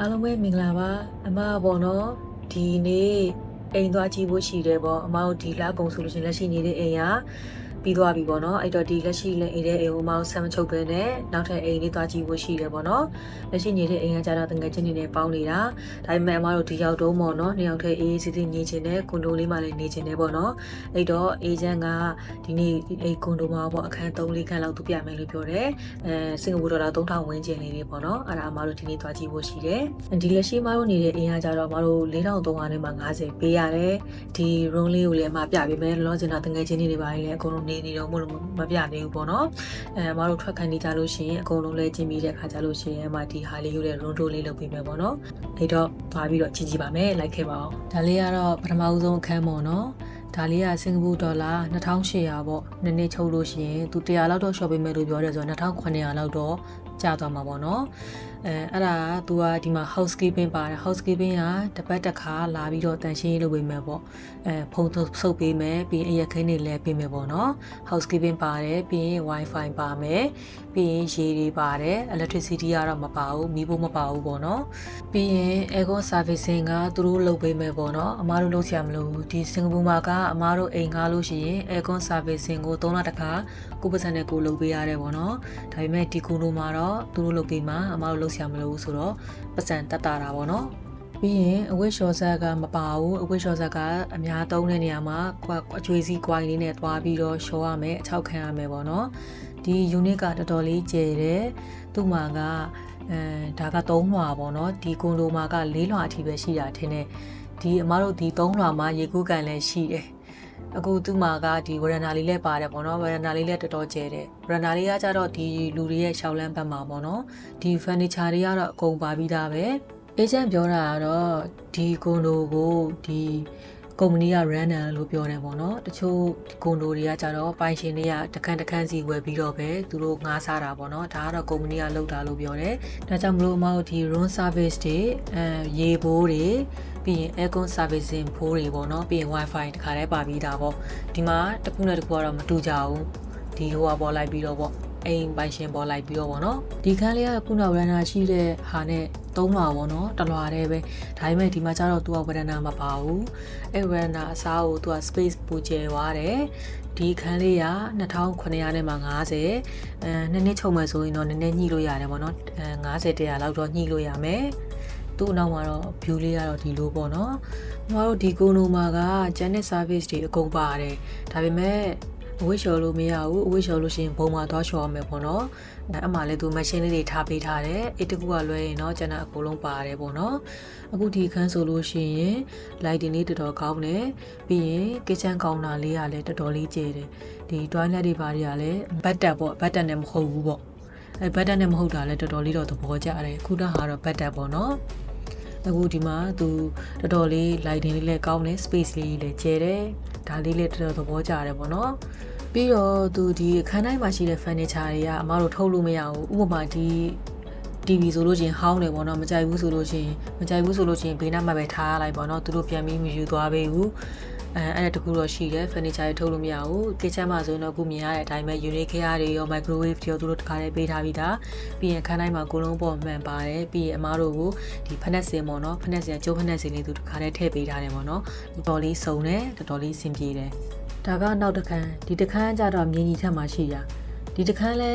အားလုံးပဲမင်္ဂလာပါအမပေါ့နော်ဒီနေ့အိမ်သွားကြည့်ဖို့ရှိတယ်ပေါ့အမတို့ဒီလကုန်ဆိုလို့ရှရင်လက်ရှိနေတဲ့အိမ်က ပြီးသွားပြီပေါ့နော်အဲ့တော့ဒီလက်ရှိလည်းအိမ်တဲ့အိမ်ကိုအမတို့ဆက်မချုပ်ပဲနဲ့နောက်ထပ်အိမ်လေးသွားကြည့်ဖို့ရှိတယ်ပေါ့နော်လက်ရှိနေတဲ့အိမ်ကကြတော့တငယ်ချင်းတွေနဲ့ပေါင်းနေတာဒါပေမဲ့အမတို့ဒီရောက်တော့ပေါ့နော်နှစ်ယောက်တည်းအေးအေးဆေးဆေးနေချင်တယ်ကွန်ဒိုလေးမှလည်းနေချင်တယ်ပေါ့နော်အဲ့တော့အေဂျင့်ကဒီနေ့အိမ်ကွန်ဒိုမှာပေါ့အခန်း3လေးခန်းလောက်သူပြမယ်လို့ပြောတယ်အဲစင်ကာပူဒေါ်လာ3000ဝန်းကျင်လေးတွေပေါ့နော်အဲ့ဒါအမတို့ဒီနေ့သွားကြည့်ဖို့ရှိတယ်ဒီလက်ရှိအမတို့နေတဲ့အိမ်ကကြတော့အမတို့4300နဲ့မှ50ပေးရတယ်ဒီ room လေးကိုလည်းအမပြပေးမယ်လောလောဆယ်တော့တငယ်ချင်းတွေတွေပါလေအကုန်လုံးနေနေတော့မလို့မပြသေးဘူးပေါ့နော်အဲအမတို့ထွက်ခံနေကြလို့ရှိရင်အကုန်လုံးလဲကျင်းပြီးတဲ့ခါကြလို့ရှိရင်အမဒီဟာလေးယူတဲ့ room tour လေးလုပ်ပေးမယ်ပေါ့နော်အဲ့တော့သွားပြီးတော့ကြည့်ကြည့်ပါမယ်လိုက်ခဲ့ပါအောင်ဒါလေးကတော့ပထမဦးဆုံးအခန်းပေါ့နော်ဒါလေးကစင်ကာပူဒေါ်လာ2800ပေါ့နည်းနည်းချုပ်လို့ရှိရင်သူ100လောက်တော့ shop ပေးမယ်လို့ပြောတယ်ဆိုတော့2900လောက်တော့ ကြာသွားမှာပေါ့နော်အဲအဲ့ဒါက तू ကဒီမှာ housekeeping ပါတယ် housekeeping ကတစ်ပတ်တစ်ခါလာပြီးတော့တန်ရှင်းရေးလုပ်ပေးမယ်ပေါ့အဲဖုန်းဆုပ်ပေးမယ်ပြီးရင်အရက်ခင်းတွေလည်းပေးမယ်ပေါ့နော် housekeeping ပါတယ်ပြီးရင် wifi ပါမယ်ပြီးရင်ရေတွေပါတယ် electricity ကတော့မပါဘူးမီးဖို့မပါဘူးပေါ့နော်ပြီးရင် aircon servicing ကသူတို့လုပ်ပေးမယ်ပေါ့နော်အမားတို့လုပ်ချင်မလို့ဒီစင်ကာပူမှာကအမားတို့အိမ်ကားလို့ရှိရင် aircon servicing ကို3လတစ်ခါကိုပတ်စံနဲ့ကိုလုပ်ပေးရတယ်ပေါ့နော်ဒါပေမဲ့ဒီကုလိုမှာတော့သူတို့လုပ်ပေးမှာအမားတို့လုပ်ချင်မလို့ဆိုတော့ပတ်စံတက်တာတာပေါ့နော်ပြီးရင်အဝတ်လျှော်ဆက်ကမပါဘူးအဝတ်လျှော်ဆက်ကအများသုံးတဲ့နေရာမှာကွာအကျွေးစီကွိုင်းလေးနဲ့သွားပြီးတော့လျှော်ရမယ်အချောက်ခံရမယ်ပေါ့နော်ဒီ unit ကတော်တော်လေးကျယ်တယ်သူ့မှာကအဲဒါက3လွှာပေါ့နော်ဒီကွန်ဒိုမှာက4လွှာအထိပဲရှိတာထင်တယ်ဒီအမတို့ဒီ3လွှာမှာရေကူးကန်လည်းရှိတယ် အခုသူ့မှာကဒီဝရဏာလေးလည်းပါတယ်ပေါ့နော်ဝရဏာလေးလည်းတော်တော်ကျယ်တယ်ဝရဏာလေးကကြတော့ဒီလူတွေရဲ့ရှောက်လန်းဘက်မှာပေါ့နော်ဒီ furniture တွေကတော့အကုန်ပါပြီးသားပဲအေဂျင့်ပြောတာကတော့ဒီကွန်ဒိုကိုဒီကုမ္ပဏီက runner လို့ပြောတယ်ပေါ့နော်တချို့ကွန်ဒိုတွေကကြတော့ပိုင်ရှင်တွေကတခန်းတခန်းစီဝယ်ပြီးတော့ပဲသူတို့ငှားစားတာပေါ့နော်ဒါကတော့ကုမ္ပဏီကလုပ်တာလို့ပြောတယ်ဒါကြောင့်မလို့အမတို့ဒီ room service တွေအဲရေဘိုးတွေ ပြီးရင် aircon servicing ဖိုးတွေပေါ့နော်ပြီးရင် wifi တခါတည်းပါပြီးသားပေါ့ဒီမှာတစ်ခုနဲ့တစ်ခုကတော့မတူကြဘူးဒီဟိုကပေါ်လိုက်ပြီးတော့ပေါ့အိမ်ပိုင်ရှင်ပေါ်လိုက်ပြီးတော့ပေါ့နော်ဒီခန်းလေးကခုနဝရဏာရှိတဲ့ဟာနဲ့သုံးလွှာပေါ့နော်တလွှာတည်းပဲဒါပေမဲ့ဒီမှာကျတော့သူကဝရဏာမပါဘူးအဲဝရဏာအစားကိုသူက space ပူကျဲသွားတယ်ဒီခန်းလေးက2900နဲ့မှ50အဲနည်းနည်းချုံမယ်ဆိုရင်တော့နည်းနည်းညှိလို့ရတယ်ပေါ့နော်အဲ50တရာလောက်တော့ညှိလို့ရမယ် သူ့နောက်မှာတော့ view လေးကတော့ဒီလိုပေါ့နော်။ကျွန်တော်တို့ဒီကိုနိုမှာက Janet service တွေအကုန်ပါတယ်။ဒါပေမဲ့အဝိရှော်လို့မရဘူးအဝိရှော်လို့ရှိရင်ဘုံမှာသွားလျှော်ရမယ်ပေါ့နော်။အဲ့မှာလည်းသူ machine လေးတွေထားပေးထားတယ်။အဲ့တကူကလွဲရင်တော့ကျွန်တော်အကုန်လုံးပါတယ်ပေါ့နော်။အခုဒီခန်းဆိုလို့ရှိရင် lighting လေးတော်တော်ကောင်းတယ်။ပြီးရင် kitchen counter လေးကလည်းတော်တော်လေးကျယ်တယ်။ဒီ toilet တွေဘာတွေကလည်း button ပေါ့ button နဲ့မဟုတ်ဘူးပေါ့။အဲဘတ်တက်နဲ့မဟုတ်တာလည်းတော်တော်လေးတော့သဘောကျတယ်ခုနကတော့ဘတ်တက်ပေါ့နော် အခုဒီမှာသူတော်တော်လေး lighting လေးလည်းကောင်းတယ် space လေးလည်းကျယ်တယ်ဒါလေးလည်းတော်တော်သဘောကျတယ်ပေါ့နော်ပြီးတော့သူဒီအခန်းတိုင်းမှာရှိတဲ့ furniture တွေကအမတို့ထုတ်လို့မရဘူးဥပမာဒီ TV ဆိုလို့ချင်းဟောင်းတယ်ပေါ့နော်မကြိုက်ဘူးဆိုလို့ချင်းမကြိုက်ဘူးဆိုလို့ချင်းဘေးနားမှာပဲထားရလိုက်ပေါ့နော်သူတို့ပြန်ပြီးမယူသွားပေးဘူး အဲအဲ့ဒါတခုတော့ရှိတယ် furniture တွေထုတ်လို့မရဘူး kitchen မှာဆိုရင်တော့အခုမြင်ရတဲ့အတိုင်းပဲ unit care တွေရော microwave တွေရောသူတို့တခါတည်းပေးထားပြီးသားပြီးရင်ခန်းတိုင်းမှာကိုလုံးပေါ်မှန်ပါတယ်ပြီးရင်အမားတို့ကိုဒီဖက်နှက်စင်ပေါ့နော်ဖက်နှက်စင်ကျိုးဖက်နှက်စင်လေးသူတခါတည်းထည့်ပေးထားတယ်ပေါ့နော်တော်တော်လေးစုံတယ်တော်တော်လေးအဆင်ပြေတယ်ဒါကနောက်တစ်ခန်းဒီတစ်ခန်းကျတော့မြင်းကြီးထက်မှာရှိတာဒီတခန်းလဲ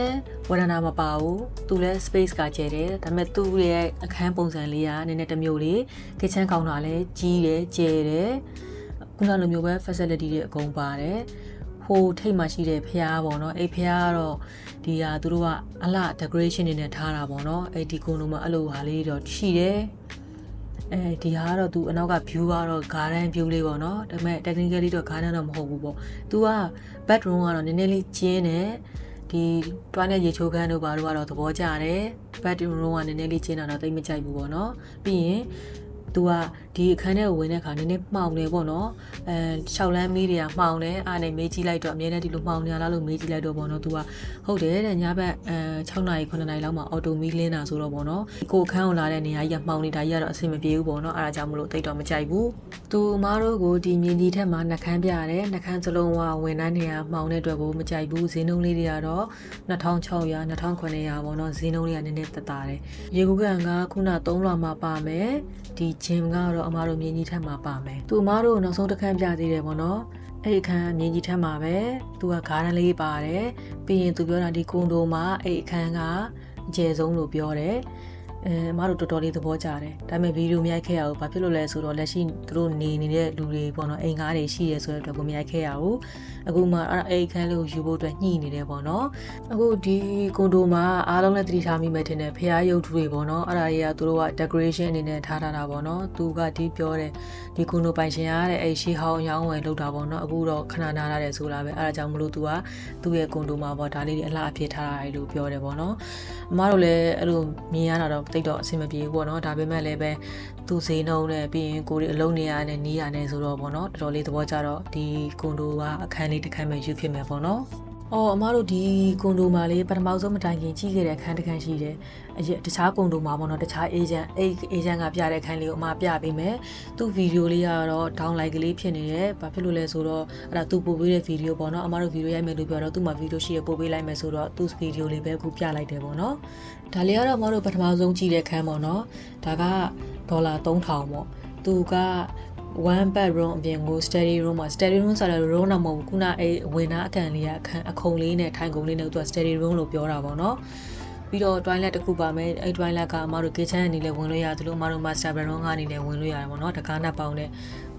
ဝရဏမပါဘူးသူလဲ space ကကျဲတယ်ဒါပေမဲ့သူ့ရဲ့အခန်းပုံစံလေးကနည်းနည်းတစ်မျိုးလေး kitchen counter လဲကြီးတယ်ကျဲတယ် ခုနလိုမျိုးပဲ facility တွေအကုန်ပါတယ်ဟိုထိတ်မှရှိတဲ့ဖျားပေါ့နော်အဲ့ဖျားကတော့ဒီဟာသူတို့ကအလှ decoration တွေနဲ့ထားတာပေါ့နော်အဲ့ဒီကုန်းလုံးမှာအဲ့လိုဟာလေးတော့ရှိတယ်အဲဒီဟာကတော့သူအနောက်က view ကတော့ garden view လေးပေါ့နော်ဒါပေမဲ့ technically တော့ garden တော့မဟုတ်ဘူးပေါ့သူက bedroom ကတော့နည်းနည်းလေးကျင်းတယ်ဒီတွားနဲ့ရေချိုးခန်းတို့ဘာတို့ကတော့သဘောကျတယ် bedroom ကနည်းနည်းလေးကျင်းတာတော့တိတ်မကြိုက်ဘူးပေါ့နော်ပြီးရင် သူကဒီအခန်းထဲကိုဝင်တဲ့အခါနည်းနည်းမှောင်နေပေါ့နော် အဲ6လမ်းမီးတွေကမှောင်နေအားနဲ့မေးကြည့်လိုက်တော့အမြဲတမ်းဒီလိုမှောင်နေရလားလို့မေးကြည့်လိုက်တော့ပေါ့နော်သူကဟုတ်တယ်တဲ့ညဘက်အဲ6နာရီ9နာရီလောက်မှာအော်တိုမီးလင်းတာဆိုတော့ပေါ့နော်ကိုအခန်းကိုလာတဲ့နေရာကြီးကမှောင်နေတာကြီးကတော့အဆင်မပြေဘူးပေါ့နော်အားဒါကြောင့်မလို့တိတ်တော့မကြိုက်ဘူးသူအမားတို့ကိုဒီမြင်းကြီးထက်မှာနှခမ်းပြတယ်နှခမ်းစလုံးဝဝင်တိုင်းနေရာမှောင်တဲ့အတွက်ကိုမကြိုက်ဘူးဈေးနှုန်းလေးတွေကတော့2600 2900ပေါ့နော်ဈေးနှုန်းလေးကနည်းနည်းသက်သာတယ်ရေကူးကန်ကခုန3လမှာပါမယ်ဒီဂျင်ကတော့အမားတို့မြင်းကြီးထက်မှာပါမယ်သူအမားတို့နောက်ဆုံးတစ်ခန်းပြသေးတယ်ပေါ့နော်အဲ့ဒီအခန်းမြင်းကြီးထက်မှာပဲသူကဂါရန်လေးပါတယ်ပြီးရင်သူပြောတာဒီကွန်ဒိုမှာအဲ့ဒီအခန်းကအကျယ်ဆုံးလို့ပြောတယ် အဲအမတို့တော်တော်လေးသဘောကျတယ်ဒါပေမဲ့ဗီဒီယိုမရိုက်ခဲ့ရဘူးဘာဖြစ်လို့လဲဆိုတော့လက်ရှိသူတို့နေနေတဲ့လူတွေပေါ့နော်အိမ်ကားတွေရှိရဲဆိုတဲ့အတွက်ကိုမရိုက်ခဲ့ရဘူးအခုမှအဲ့အိမ်ခန်းလေးကိုယူဖို့အတွက်ညှိနေတယ်ပေါ့နော်အခုဒီကွန်ဒိုမှာအားလုံးလည်းသတိထားမိမယ်ထင်တယ်ဖះရုပ်ထုတွေပေါ့နော်အဲ့ဒါတွေကသူတို့က decoration အနေနဲ့ထားထားတာပေါ့နော်သူကဒီပြောတယ်ဒီကွန်ဒိုပိုင်ရှင်ရတဲ့အဲ့ရှေးဟောင်းရောင်းဝယ်လုပ်တာပေါ့နော်အခုတော့ခဏနားရတယ်ဆိုလာပဲအဲ့ဒါကြောင့်မလို့သူကသူ့ရဲ့ကွန်ဒိုမှာပေါ့ဒါလေးတွေအလှအဖြစ်ထားရတယ်လို့ပြောတယ်ပေါ့နော်အမတို့လည်းအဲ့လိုမြင်ရတာတော့တိတ်တော့အဆင်မပြေဘူးပေါ့နော်ဒါပေမဲ့လည်းပဲသူဈေးနှုန်းနဲ့ပြီးရင်ကိုယ်ဒီအလုံးနေရတဲ့နီးရနဲ့ဆိုတော့ပေါ့နော်တော်တော်လေးသဘောကျတော့ဒီကွန်ဒိုကအခန်းလေးတစ်ခန်းပဲယူဖြစ်မယ်ပေါ့နော် အော်အမတို့ဒီကွန်ဒိုမှာလေးပထမဆုံးမတိုင်ခင်ကြီးခဲ့တဲ့အခန်းတစ်ခန်းရှိတယ်။အရတခြားကွန်ဒိုမှာပေါ့နော်တခြားအေဂျင့်အေအေဂျင့်ကပြတဲ့အခန်းလေးကိုအမပြပေးမယ်။သူ့ဗီဒီယိုလေးကတော့ download ကလေးဖြစ်နေတယ်။ဘာဖြစ်လို့လဲဆိုတော့အဲ့ဒါသူပို့ပေးတဲ့ဗီဒီယိုပေါ့နော်။အမတို့ဗီဒီယိုရိုက်မယ်လို့ပြောတော့သူ့မှာဗီဒီယိုရှိရပို့ပေးလိုက်မယ်ဆိုတော့သူ့ဗီဒီယိုလေးပဲအခုပြလိုက်တယ်ပေါ့နော်။ဒါလေးကတော့အမတို့ပထမဆုံးကြည့်တဲ့အခန်းပေါ့နော်။ဒါကဒေါ်လာ3000ပေါ့။သူက one bedroom အပြင်ကို study room မှာ study room ဆိုတော့ room တော့မဟုတ်ဘူးခုနအဲဝင်သားအကန်လေးကအခန်းအခုံလေးနဲ့ထိုင်ကုန်လေးနဲ့သူက study room လို့ပြောတာပေါ့နော်ပြီးတော့ toilet တစ်ခုပါမယ်အဲ toilet ကအမတို့ kitchen အနေနဲ့ဝင်လို့ရတယ်လို့အမတို့ master bedroom ကနေလည်းဝင်လို့ရတယ်ပေါ့နော်တကားနဲ့ပေါင်းတဲ့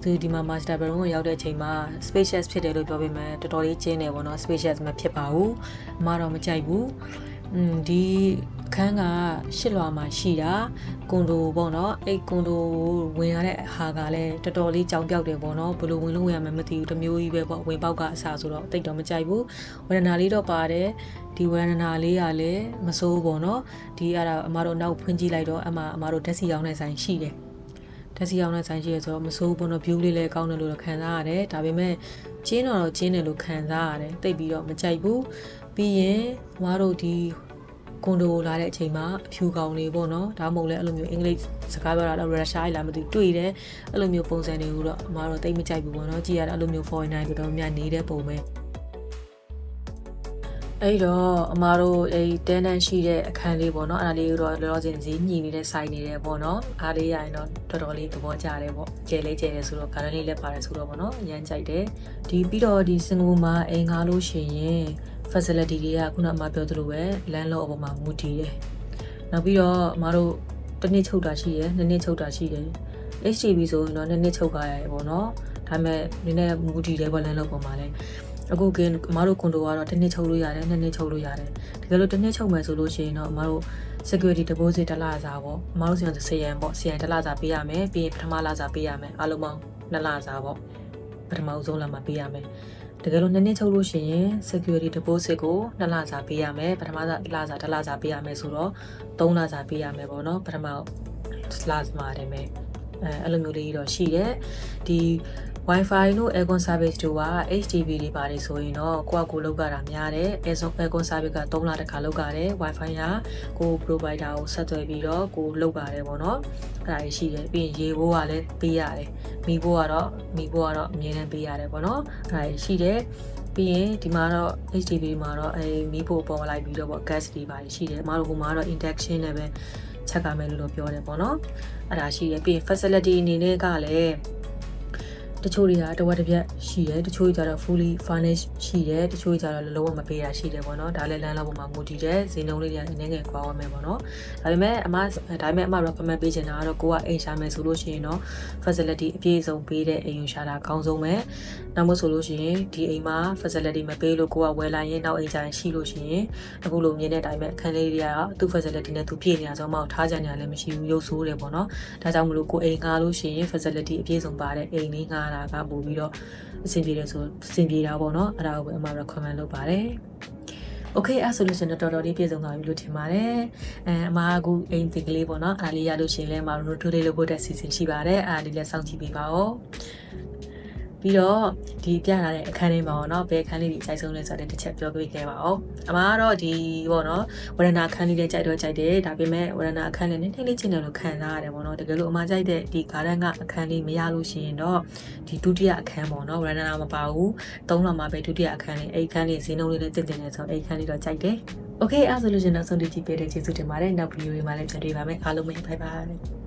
သူဒီမှာ master bedroom ကိုရောက်တဲ့အချိန်မှာ spacious ဖြစ်တယ်လို့ပြောပေမဲ့တော်တော်လေးကျင်းတယ်ပေါ့နော် spacious မဖြစ်ပါဘူးအမတော့မကြိုက်ဘူးอืมဒီအ ခန်းကရှစ်လွာမှာရှိတာကွန်ဒိုပေါ့နော်အဲ့ကွန်ဒိုဝင်ရတဲ့ဟာကလည်းတော်တော်လေးကြောင်ပြောက်တယ်ပေါ့နော်ဘယ်လိုဝင်လို့ဝင်ရမှန်းမသိဘူးတမျိုးကြီးပဲပေါ့ဝင်ပေါက်ကအစားဆိုတော့တိတ်တော့မကြိုက်ဘူးဝရဏလေးတော့ပါတယ်ဒီဝရဏလေးကလည်းမစိုးပေါ့နော်ဒီအဲ့ဒါအမတို့နောက်ဖွင့်ကြည့်လိုက်တော့အမအမတို့ဓာတ်စီရောင်းတဲ့ဆိုင်ရှိတယ်ဓာတ်စီရောင်းတဲ့ဆိုင်ရှိရဆိုတော့မစိုးဘူးနော် view လေးလည်းကောင်းတယ်လို့ခံစားရတယ်ဒါပေမဲ့ကျင်းတော့ကျင်းတယ်လို့ခံစားရတယ်တိတ်ပြီးတော့မကြိုက်ဘူးပြီးရင်မတို့ဒီ ကွန်ဒိုလာတဲ့အချိန်မှာအဖြူကောင်လေးပေါ့နော်ဒါမှမဟုတ်လဲအဲ့လိုမျိုးအင်္ဂလိပ်စကားပြောတာတော့ရုရှားလားမသိဘူးတွေ့တယ်အဲ့လိုမျိုးပုံစံတွေကိုတော့အမတော့တိတ်မကြိုက်ဘူးပေါ့နော်ကြည့်ရတာအဲ့လိုမျိုး foreigner တွေတော့များနေတဲ့ပုံပဲအဲ့တော့အမားတို့အဲ့တန်းတန်းရှိတဲ့အခန်းလေးပေါ့နော်အဲ့ဒါလေးကိုတော့လောလောဆယ်ဈေးညှိနေတဲ့ဆိုင်နေတယ်ပေါ့နော်အားလေးရရင်တော့တော်တော်လေးသဘောကျတယ်ပေါ့ကျဲလေးကျဲတယ်ဆိုတော့ဂါရန်လေးလည်းပါတယ်ဆိုတော့ပေါ့နော်အရန်ကြိုက်တယ်ဒီပြီးတော့ဒီစင်ကာပူမှာအိမ်ငါလို့ရှိရင် facility တွေကခုနအမပြောသလိုပဲလမ်းလောအပေါ်မှာမူတည်တယ်နောက်ပြီးတော့အမတို့တစ်နှစ်ချုပ်တာရှိရယ်နှစ်နှစ်ချုပ်တာရှိတယ် HTB ဆိုရင်တော့နှစ်နှစ်ချုပ်ခါရတယ်ပေါ့နော်ဒါပေမဲ့နည်းနည်းမူတည်တယ်ပေါ့လမ်းလောပေါ်မှာလည်းအခုကအမတို့ကွန်ဒိုကတော့တစ်နှစ်ချုပ်လို့ရတယ်နှစ်နှစ်ချုပ်လို့ရတယ်တကယ်လို့တစ်နှစ်ချုပ်မယ်ဆိုလို့ရှိရင်တော့အမတို့ security deposit တစ်လစာပေါ့အမတို့စီက10ရန်ပေါ့10ရန်တစ်လစာပေးရမယ်ပြီးရင်ပထမလစာပေးရမယ်အားလုံးပေါင်း2လစာပေါ့ပ ထမဦးဆုံးလမှာပေးရမယ်တကယ်လို့နှစ်နှစ်ချုပ်လို့ရှိရင် security deposit ကို2လစာပေးရမယ်ပထမလစာ1လစာ1လစာပေးရမယ်ဆိုတော့3လစာပေးရမယ်ပေါ့နော်ပထမလစာမှာတယ်မယ်အဲအဲ့လိုမျိုးလေးတော့ရှိတယ်ဒီ Wi-Fi တို့ Aircon service တို့က HDB တွေပါတယ်ဆိုရင်တော့ကိုကကိုလောက်ကြတာများတယ် Aircon service က3လတစ်ခါလောက်ကြတယ် Wi-Fi ကကို provider ကိုဆက်သွယ်ပြီးတော့ကိုလောက်ကြတယ်ပေါ့နော်အဲ့ဒါရှိတယ်ပြီးရင်ရေဘိုးကလည်းပေးရတယ်မိဘိုးကတော့မိဘိုးကတော့အမြဲတမ်းပေးရတယ်ပေါ့နော်အဲ့ဒါရှိတယ်ပြီးရင်ဒီမှာတော့ HDB မှာတော့အဲမီးဖို့ပေါ်လိုက်ပြီးတော့ပေါ့ gas တွေပါရှိတယ်အမတို့ဟိုမှာတော့ induction နဲ့ပဲချက်ကမယ်လို့တော့ပြောတယ်ပေါ့နော်အဲ့ဒါရှိရပြီးရင် facility အနေနဲ့ကလည်း တချို့တွေကတဝက်တစ်ပြက်ရှိတယ်တချို့ကျတော့ fully furnished ရှိတယ်တချို့ကျတော့လုံးဝမပေးတာရှိတယ်ပေါ့နော်ဒါလည်းလမ်းလောက်ပေါ်မှာမူတည်တယ်ဈေးနှုန်းလေးတွေကနည်းငယ်ကွာဝမယ်ပေါ့နော်ဒါပေမဲ့အမဒါပေမဲ့အမ recommend ပေးချင်တာကတော့ကိုကအိမ်ရှာမယ်ဆိုလို့ရှိရင်တော့ facility အပြည့်အစုံပေးတဲ့အိမ်ယူရှာတာအကောင်းဆုံးပဲနောက်မို့ဆိုလို့ရှိရင်ဒီအိမ်မှာ facility မပေးလို့ကိုကဝယ်လာရင်နောက်အိမ်ကျရင်ရှိလို့ရှိရင်အခုလိုမြင်တဲ့အတိုင်းပဲအခန်းလေးတွေကသူ့ facility နဲ့သူပြည့်နေတာဆိုမှထားကြညာလည်းမရှိဘူးရုပ်ဆိုးတယ်ပေါ့နော်ဒါကြောင့်မလို့ကိုအိမ်ငှားလို့ရှိရင် facility အပြည့်စုံပါတဲ့အိမ်လေးငှားတာကပို့ပြီးတော့အဆင်ပြေတယ်ဆိုအဆင်ပြေတာပေါ့နော်အဲ့ဒါကိုပဲအမ recommend လုပ်ပါတယ် โอเคအဲ့ဆိုလို့ရှိရင်တော့တော်တော်လေးပြည့်စုံသွားပြီလို့ထင်ပါတယ်အဲအမကအခုအိမ်တင်ကလေးပေါ့နော်အားလေးရလို့ရှိရင်လည်းအမတို့ထိုးလေးလို့ဖို့တဲ့စီစဉ်ရှိပါတယ်အားလေးလည်းစောင့်ကြည့်ပေးပါဦး ပြီးတော့ဒီပြလာတဲ့အခန်းလေးမှာပေါ့နော်ဘယ်အခန်းလေးကြီးအကြိုက်ဆုံးလဲဆိုတဲ့တစ်ချက်ပြောပြခဲ့ပါအောင်အမကတော့ဒီပေါ့နော်ဝရဏအခန်းလေးလေးကြိုက်တော့ကြိုက်တယ်ဒါပေမဲ့ဝရဏအခန်းလေးနဲ့နှိမ့်လေးချင်တယ်လို့ခံစားရတယ်ပေါ့နော်တကယ်လို့အမကြိုက်တဲ့ဒီ garden ကအခန်းလေးမရလို့ရှိရင်တော့ဒီဒုတိယအခန်းပေါ့နော်ဝရဏမပါဘူးသုံးလမှာပဲဒုတိယအခန်းလေးအဲ့အခန်းလေးဈေးနှုန်းလေးနဲ့တင့်တင်နေဆိုအဲ့အခန်းလေးတော့ကြိုက်တယ် Okay အဲ့ဆိုလို့ရှင်နောက်ဆုံးဒီကြည့်ပေးတဲ့ကျေးဇူးတင်ပါတယ်နောက်ဗီဒီယိုတွေမှာလည်းကြည့်ပေးပါမယ်အားလုံးပဲ bye bye